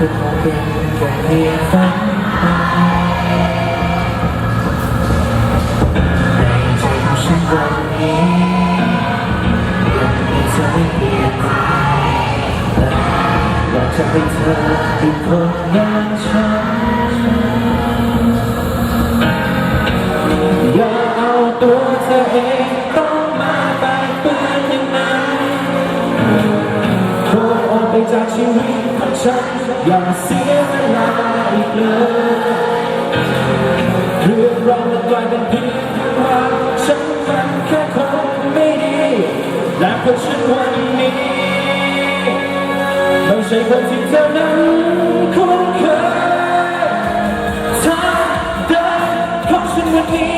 ก็คงเป็นแค่เียงฝันไปในใจของฉันวันนี้ยังมีเธอไม่เปลี่ยนไปอยากจะให้เธอเป็นคนอย่ ฉันอย่าเสียเวลาอีกเลยเรื่องเรามันกลายเป็นเพียงแค่ว่าฉันมันแค่คนไม่ดีและเพราะฉันวันนี้ไม่ใช่คนที่เธอนั้นคุ้นเคยทางเดินของฉันวันนี้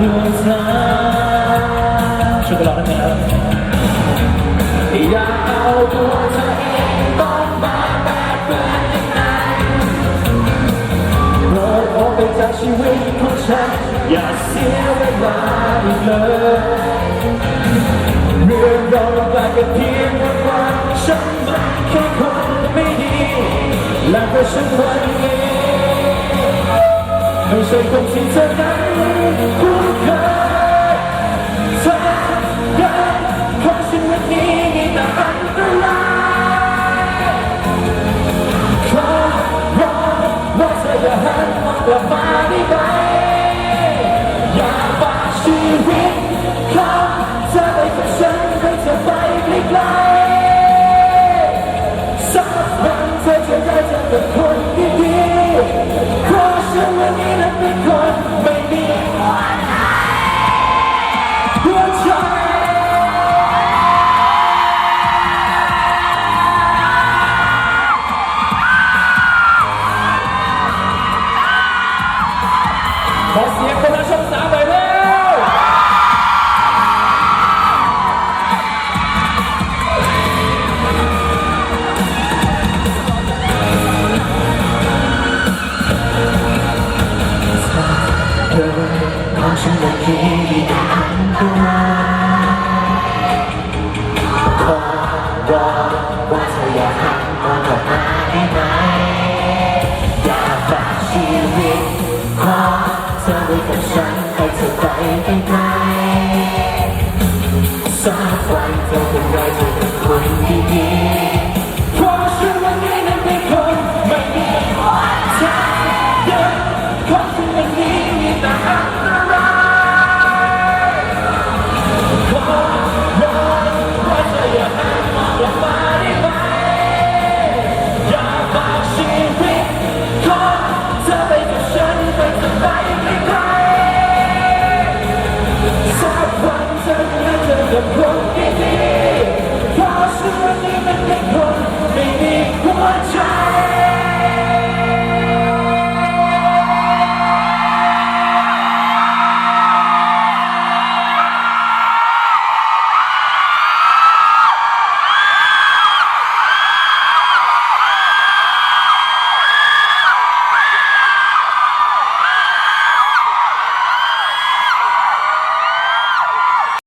ช่วยกันร้องได้ไหมครับอย่าเอาตัวเธอเองต้องมาแบกเปื้ออย่างนั้นโปรดออกไปจากชีวิตของฉัน อย่าเสียเวลาอีกเลยเรื่องเรากลายเป็นเพียงวันฉันมันแค่คนไม่ดี และเพราะฉันวันนี้ ไม่ใช่คนที่เธอนั้นคุ้นเคยเธอเดินของฉันวันนี้มีแต่อันตรายขอร้องว่าเธออย่าหันมองกลับมาได้ไหมอย่าฝากชีวิตของเธอไปกับฉันให้เธอไปไกลๆสักวันเธอจะได้เจอกับ ขอเสีย ธอไว้กับฉันให้เธอไปไกล